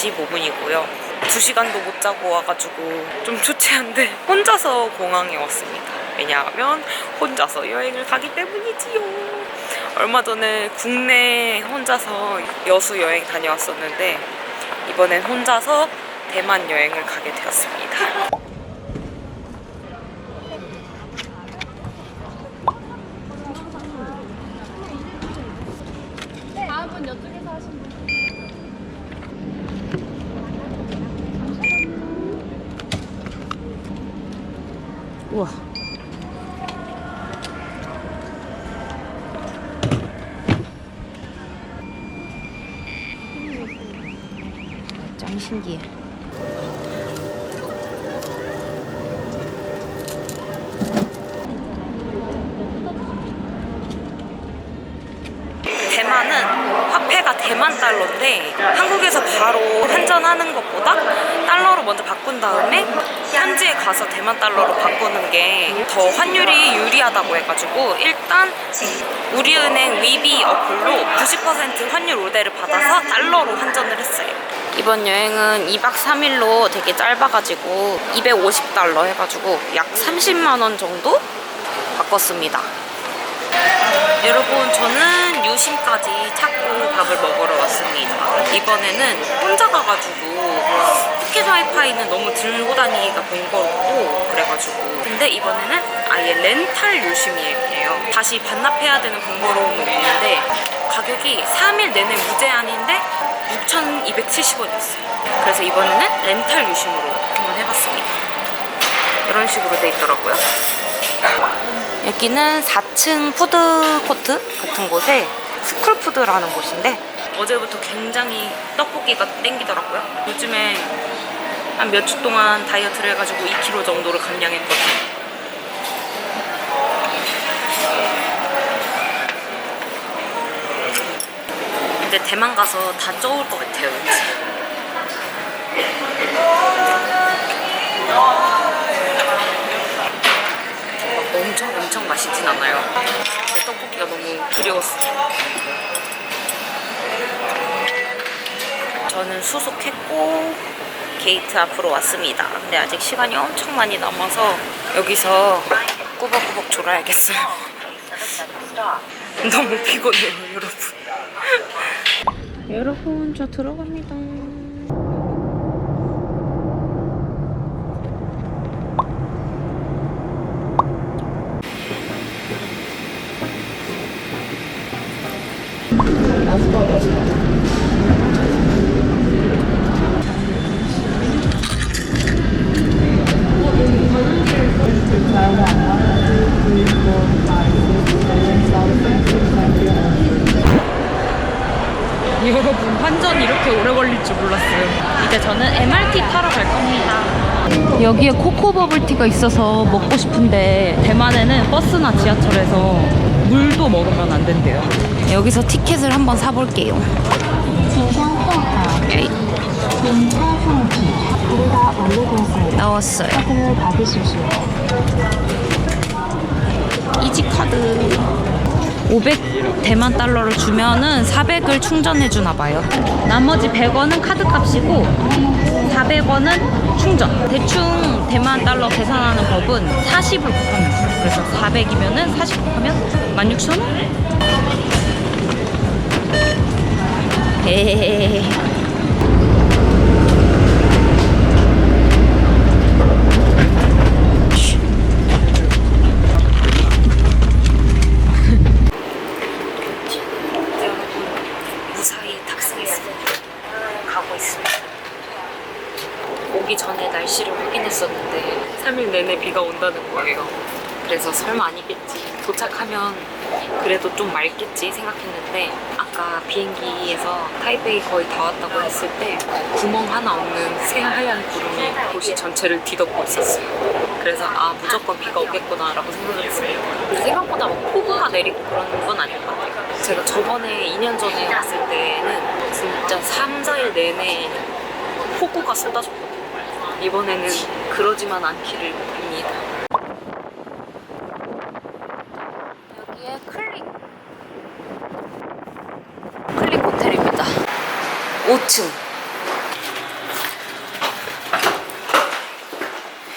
45분이고요. 2시간도 못 자고 와가지고 좀 초췌한데 혼자서 공항에 왔습니다. 왜냐하면 혼자서 여행을 가기 때문이지요. 얼마 전에 국내 혼자서 여수 여행 다녀왔었는데 이번엔 혼자서 대만 여행을 가게 되었습니다. 4만 달러인데 한국에서 바로 환전하는 것보다 달러로 먼저 바꾼 다음에 현지에 가서 대만 달러로 바꾸는 게 더 환율이 유리하다고 해가지고 일단 우리은행 위비 어플로 90% 환율 오대를 받아서 달러로 환전을 했어요. 이번 여행은 2박 3일로 되게 짧아가지고 250달러 해가지고 약 30만 원 정도 바꿨습니다. 여러분 저는 유심까지 찾고 밥을 먹으러 왔습니다. 이번에는 혼자 가가지고 포켓 와이파이는 너무 들고 다니기가 번거롭고 그래가지고 근데 이번에는 아예 렌탈 유심이에요. 다시 반납해야 되는 번거로움은 있는데 가격이 3일 내내 무제한인데 6,270원이었어요. 그래서 이번에는 렌탈 유심으로 한번 해봤습니다. 이런 식으로 돼 있더라고요. 여기는 4층 푸드코트 같은 곳에 스쿨푸드라는 곳인데 어제부터 굉장히 떡볶이가 땡기더라고요. 요즘에 한 몇 주 동안 다이어트를 해가지고 2kg 정도를 감량했거든요. 근데 대만 가서 다 쪄올 것 같아요, 왠지. 막 엄청 엄청 맛있진 않아요. 근데 떡볶이가 너무 그리웠어요. 저는 수속했고 게이트 앞으로 왔습니다. 근데 아직 시간이 엄청 많이 남아서 여기서 꾸벅꾸벅 졸아야겠어요. 너무 피곤해요, 여러분. 여러분, 저 들어갑니다. 여러분 환전 이렇게 오래 걸릴 줄 몰랐어요. 이제 저는 MRT 타러 갈 겁니다. 여기에 코코 버블티가 있어서 먹고 싶은데 대만에는 버스나 지하철에서 물도 먹으면 안 된대요. 여기서 티켓을 한번 사볼게요. 네. 나왔어요. 네. 이지 카드. 500 대만 달러를 주면은 400을 충전해 주나 봐요. 나머지 100원은 카드 값이고 400원은 충전. 대충 대만 달러 계산하는 법은 40을 곱하면 그래서 400이면은 40 곱하면 16,000원? 있습니다. 오기 전에 날씨를 확인했었는데 3일 내내 비가 온다는 거예요. 그래서 설마 아니겠지. 도착하면 그래도 좀 맑겠지 생각했는데 아 까 비행기에서 타이베이 거의 다 왔다고 했을 때 구멍 하나 없는 새하얀 구름이 도시 전체를 뒤덮고 있었어요. 그래서 아 무조건 비가 오겠구나라고 생각을 했어요. 근데 생각보다 막 폭우가 내리고 그런 건 아닌 것 같아요. 제가 저번에 2년 전에 왔을 때는 진짜 3, 4일 내내 폭우가 쏟아졌거든요. 이번에는 그러지만 않기를 빕니다. 여기에 클릭 클릭 5층.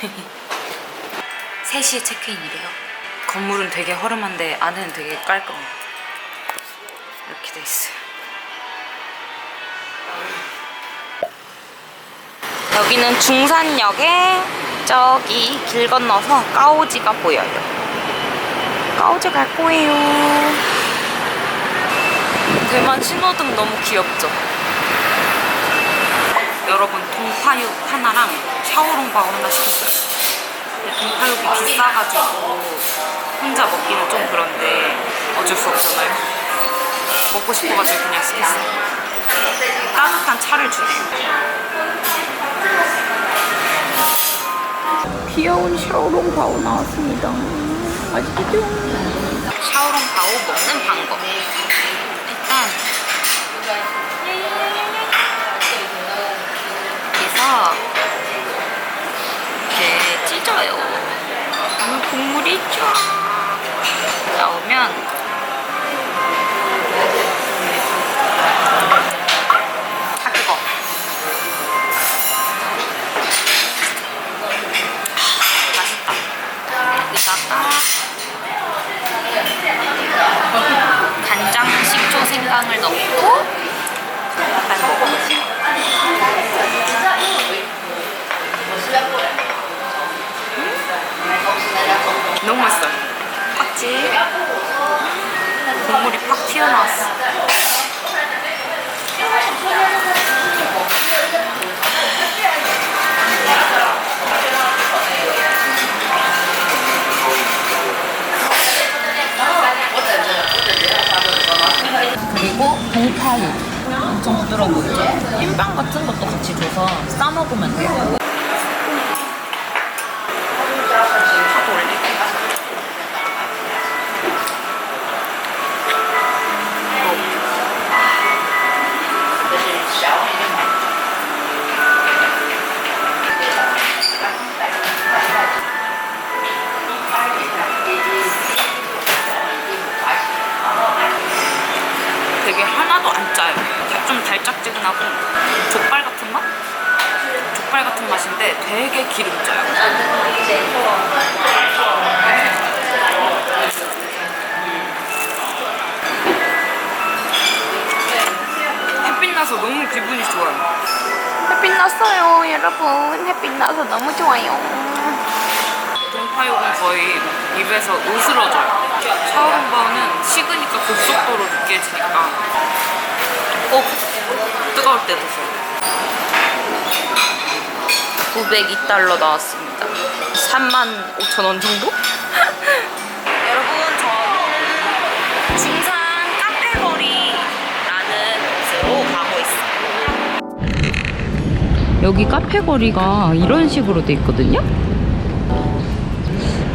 세시에 체크인이래요. 건물은 되게 허름한데 안에는 되게 깔끔해요. 이렇게 돼 있어요. 여기는 중산역에 저기 길 건너서 까오지가 보여요. 까오지 갈 거예요. 대만 신호등 너무 귀엽죠? 여러분 동파육 하나랑 샤오롱바오 하나 시켰어요. 근데 동파육이 비싸가지고 혼자 먹기는 좀 그런데 어쩔 수 없잖아요. 먹고 싶어가지고 그냥 시켰어요. 따뜻한 차를 주네요. 귀여운 샤오롱바오 나왔습니다. 맛있겠죠? 샤오롱바오 먹는 방법. 일단 이렇게 찢어요. 국물이 쫙 나오면 다 뜨거. 맛있다. 여기다가 간장, 식초, 생강을 넣고 약간 먹어보세요. 너무 맛있어요. 팍지. 국물이 팍 튀어나왔어. 그리고 동파육 엄청 부드러워 보이죠? 흰빵 같은 것도 같이 줘서 싸 먹으면 돼요. 났어요, 여러분. 햇빛 나서 너무 좋아요. 동파육은 거의 입에서 으스러져요. 샤오롱바오는 식으니까 급속도로 느껴지니까 꼭 뜨거울 때 드세요. 902달러 나왔습니다. 3만 5천 원 정도? 여기 카페 거리가 이런 식으로 돼 있거든요.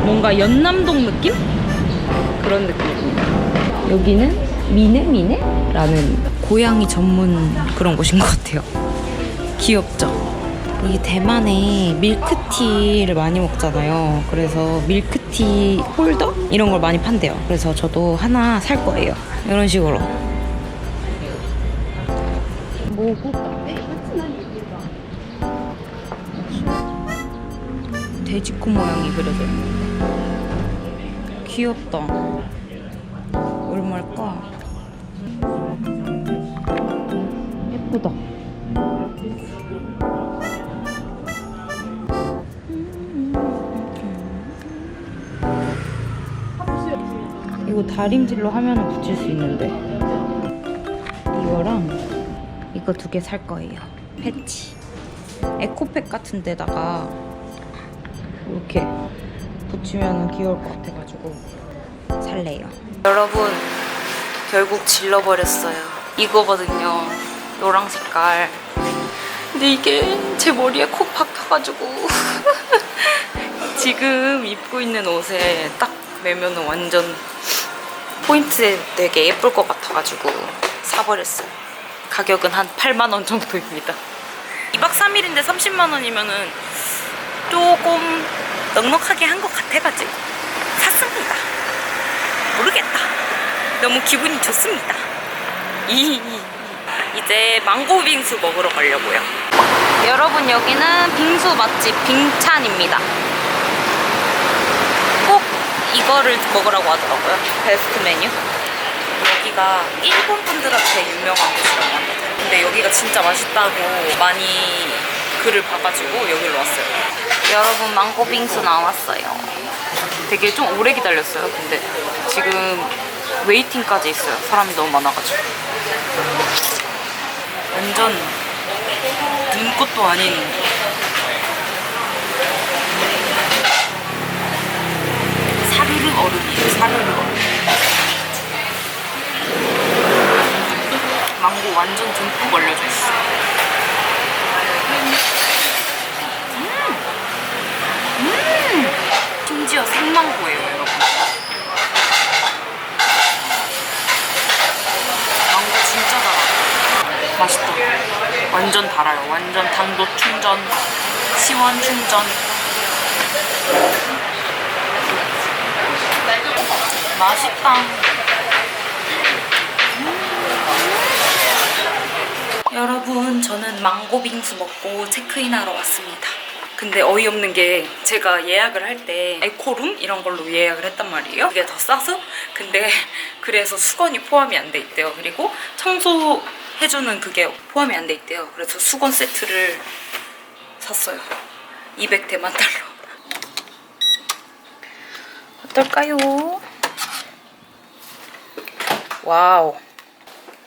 뭔가 연남동 느낌? 그런 느낌입니다. 여기는 미네 미네 라는 고양이 전문 그런 곳인 것 같아요. 귀엽죠? 이게 대만에 밀크티를 많이 먹잖아요. 그래서 밀크티 홀더? 이런 걸 많이 판대요. 그래서 저도 하나 살 거예요. 이런 식으로. 뭐고 돼지코 모양이 그려져 있는데. 귀엽다. 얼마일까? 예쁘다. 이거 다림질로 하면 붙일 수 있는데. 이거랑 이거 두 개 살 거예요. 패치. 에코백 같은 데다가 이렇게 붙이면 귀여울 것 같아가지고 살래요. 여러분 결국 질러버렸어요. 이거거든요. 노랑 색깔. 근데 이게 제 머리에 콕 박혀가지고 지금 입고 있는 옷에 딱 매면은 완전 포인트 되게 예쁠 것 같아가지고 사버렸어요. 가격은 한 8만 원 정도입니다. 2박 3일인데 30만 원이면은 조금 넉넉하게 한 것 같아가지고 샀습니다. 모르겠다. 너무 기분이 좋습니다. 이제 망고 빙수 먹으러 가려고요. 여러분 여기는 빙수 맛집 빙찬입니다. 꼭 이거를 먹으라고 하더라고요. 베스트 메뉴. 여기가 일본 분들한테 유명한 곳이라고 합니다. 근데 여기가 진짜 맛있다고 많이 글을 봐가지고 여기로 왔어요. 여러분 망고 빙수 나왔어요. 되게 좀 오래 기다렸어요. 근데 지금 웨이팅까지 있어요. 사람이 너무 많아가지고. 완전 눈꽃도 아닌 사르르 얼음이에요. 사르르 얼음. 망고 완전 듬뿍 얼려져 있어. 음! 음! 심지어 생망고예요, 여러분. 망고 진짜 달아. 맛있다. 완전 달아요. 완전 당도 충전, 시원 충전. 맛있다. 여러분, 저는 망고 빙수 먹고 체크인하러 왔습니다. 근데 어이없는 게 제가 예약을 할 때 에코룸 이런 걸로 예약을 했단 말이에요. 그게 더 싸서 근데 그래서 수건이 포함이 안 돼 있대요. 그리고 청소 해주는 그게 포함이 안 돼 있대요. 그래서 수건 세트를 샀어요. 200대만 달러. 어떨까요? 와우.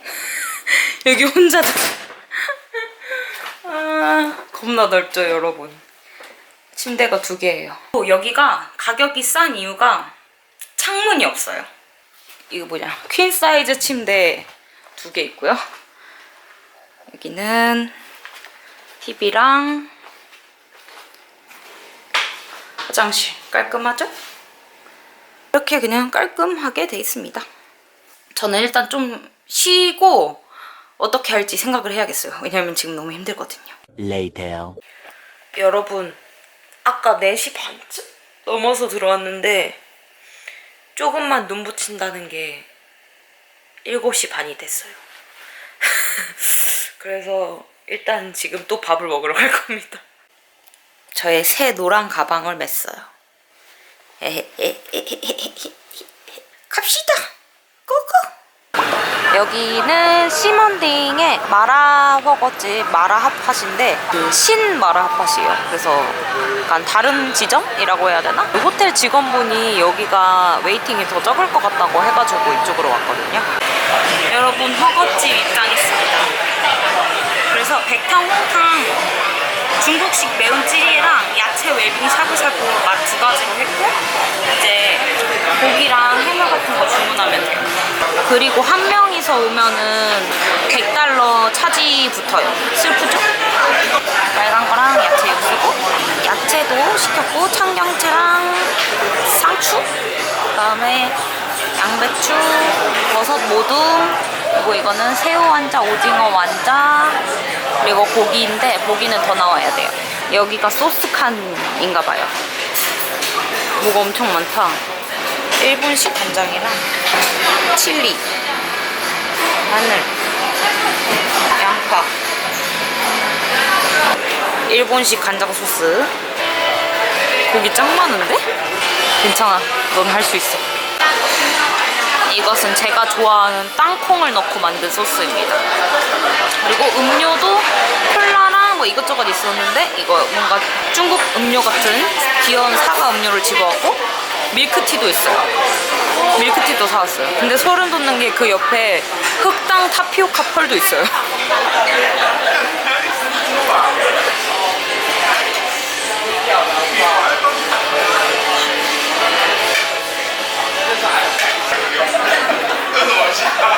여기 혼자 아, 겁나 넓죠, 여러분. 침대가 두 개예요. 또 여기가 가격이 싼 이유가 창문이 없어요. 이거 뭐냐? 퀸 사이즈 침대 두 개 있고요. 여기는 TV랑 화장실 깔끔하죠? 이렇게 그냥 깔끔하게 돼 있습니다. 저는 일단 좀 쉬고 어떻게 할지 생각을 해야겠어요. 왜냐면 지금 너무 힘들거든요. Later. 여러분, 아까 4시 반쯤 넘어서 들어왔는데 조금만 눈 붙인다는 게 7시 반이 됐어요. 그래서 일단 지금 또 밥을 먹으러 갈 겁니다. 저의 새 노란 가방을 맸어요. 갑시다. 여기는 시먼딩의 마라 허거집 마라 핫팟인데 그신 마라 핫팟이에요. 그래서 약간 다른 지점이라고 해야 되나? 그 호텔 직원분이 여기가 웨이팅이 더 적을 것 같다고 해가지고 이쪽으로 왔거든요. 여러분 허거집 입장했습니다. 그래서 백탕 홍탕 중국식 매운 찌리랑 야채 웰빙 샤브샤브 맛 두 가지로 했고 이제 고기랑 해물 같은 거 주문하면 돼요. 그리고 한 명이서 오면은 100달러 차지 붙어요. 슬프죠? 빨간 거랑 야채 육수고 야채도 시켰고 청경채랑 상추 그다음에 양배추, 버섯 모둠 그리고 이거는 새우 완자, 오징어 완자 그리고 고기인데 고기는 더 나와야 돼요. 여기가 소스 칸인가 봐요. 뭐가 엄청 많다. 일본식 간장이랑 칠리, 마늘, 양파, 일본식 간장 소스. 고기 짱 많은데? 괜찮아. 넌 할 수 있어. 이것은 제가 좋아하는 땅콩을 넣고 만든 소스입니다. 그리고 음료도 콜라랑 뭐 이것저것 있었는데 이거 뭔가 중국 음료 같은 귀여운 사과 음료를 집어왔고 밀크티도 있어요. 밀크티도 사왔어요. 근데 소름 돋는 게 그 옆에 흑당 타피오카 펄도 있어요. 이걸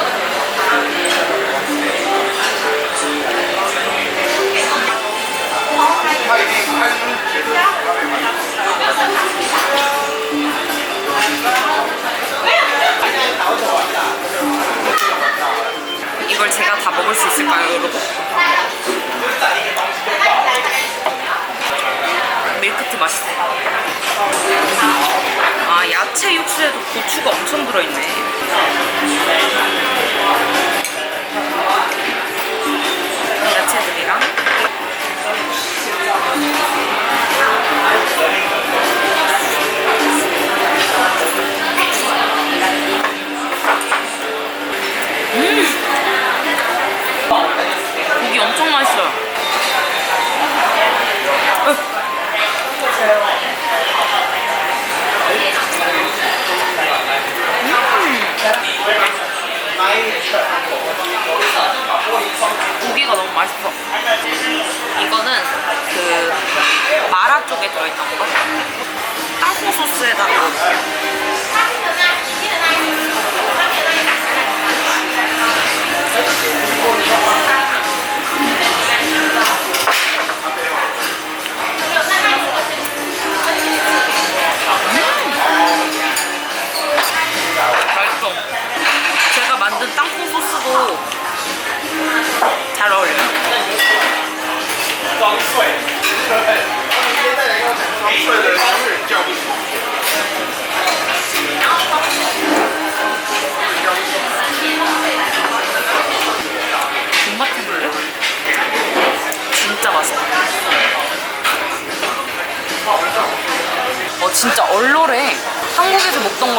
엄청 맛있어요. 고기가 너무 맛있어. 이거는 그 마라 쪽에 들어있는 거. 땅콩 소스에다가 넣어볼게요.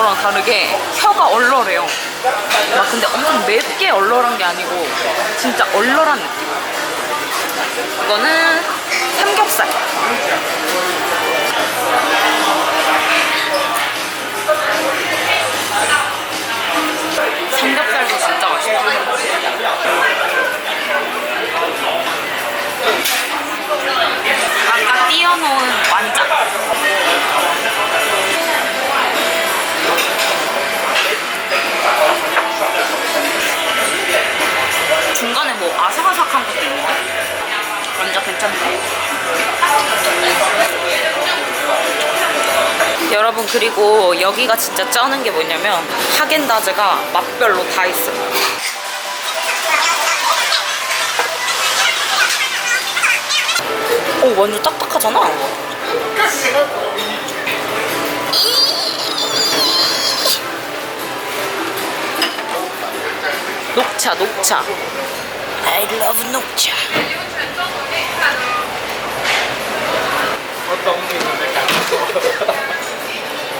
거랑 다르게 혀가 얼얼해요. 막 근데 엄청 맵게 얼얼한 게 아니고 진짜 얼얼한 느낌. 이거는 삼겹살. 그리고 여기가 진짜 쩌는 게 뭐냐면 하겐다즈가 맛별로 다 있어요. 오 완전 딱딱하잖아. 녹차 녹차. I love 녹차.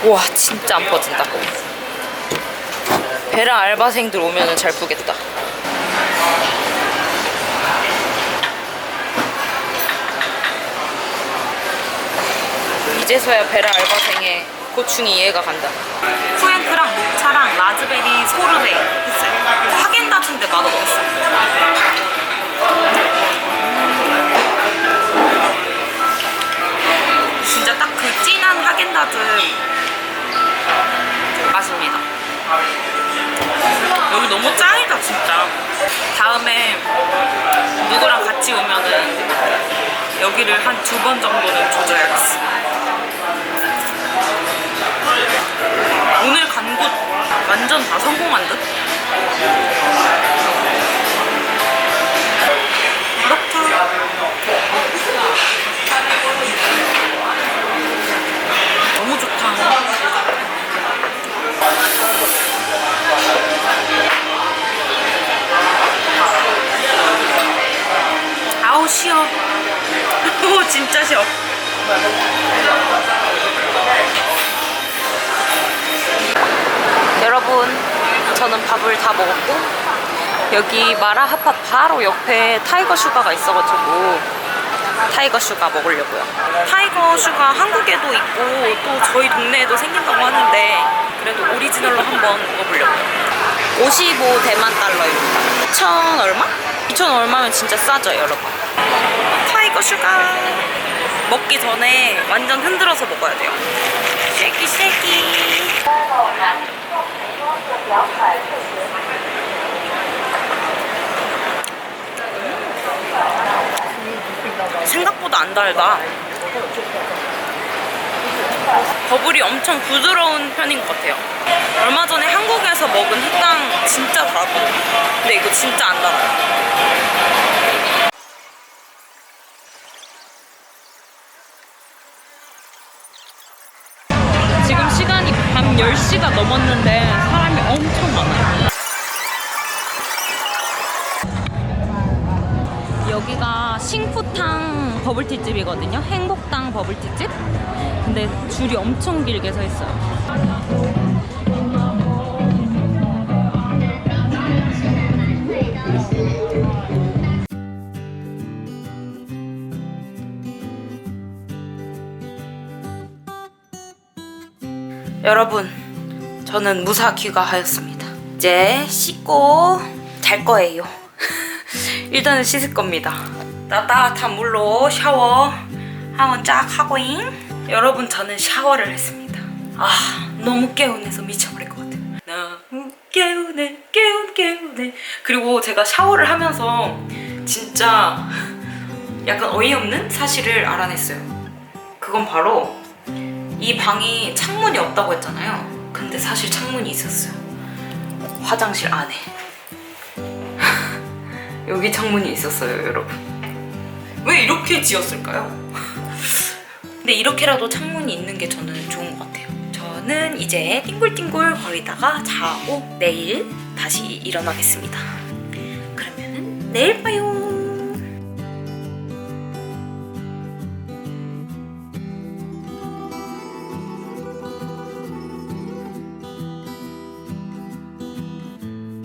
와 진짜 안 퍼진다. 베라 알바생들 오면은 잘 보겠다. 이제서야 베라 알바생의 고충이 이해가 간다. 프랭크랑 녹차랑 라즈베리 소르베 했어요. 하겐다즈인데 맛없었어. 두 번 정도 진짜 쉬어. 여러분, 저는 밥을 다 먹었고 여기 마라 핫팟 바로 옆에 타이거 슈가가 있어가지고 타이거 슈가 먹으려고요. 타이거 슈가 한국에도 있고 또 저희 동네에도 생긴다고 하는데 그래도 오리지널로 한번 먹어보려고요. 55 대만 달러입니다. 2천 얼마? 2천 얼마면 진짜 싸죠, 여러분. 타이거 슈가 먹기 전에 완전 흔들어서 먹어야 돼요. 쉐기 쉐기. 생각보다 안 달다. 버블이 엄청 부드러운 편인 것 같아요. 얼마 전에 한국에서 먹은 흑당 진짜 달았거든요. 근데 이거 진짜 안 달아요. 지금 10시가 넘었는데 사람이 엄청 많아요. 여기가 싱푸탕 버블티집이거든요. 행복당 버블티집. 근데 줄이 엄청 길게 서 있어요. 여러분, 저는 무사 귀가하였습니다. 이제 씻고 잘 거예요. 일단은 씻을 겁니다. 따뜻한 물로 샤워 한번 쫙 하고잉. 여러분, 저는 샤워를 했습니다. 아, 너무 개운해서 미쳐버릴 것 같아요. 너무 개운해, 개운, 개운해. 그리고 제가 샤워를 하면서 진짜 약간 어이없는 사실을 알아냈어요. 그건 바로 이 방이 창문이 없다고 했잖아요. 근데 사실 창문이 있었어요. 화장실 안에. 여기 창문이 있었어요, 여러분. 왜 이렇게 지었을까요? 근데 이렇게라도 창문이 있는 게 저는 좋은 것 같아요. 저는 이제 띵굴띵굴 거리다가 자고 내일 다시 일어나겠습니다. 그러면은 내일 봐요.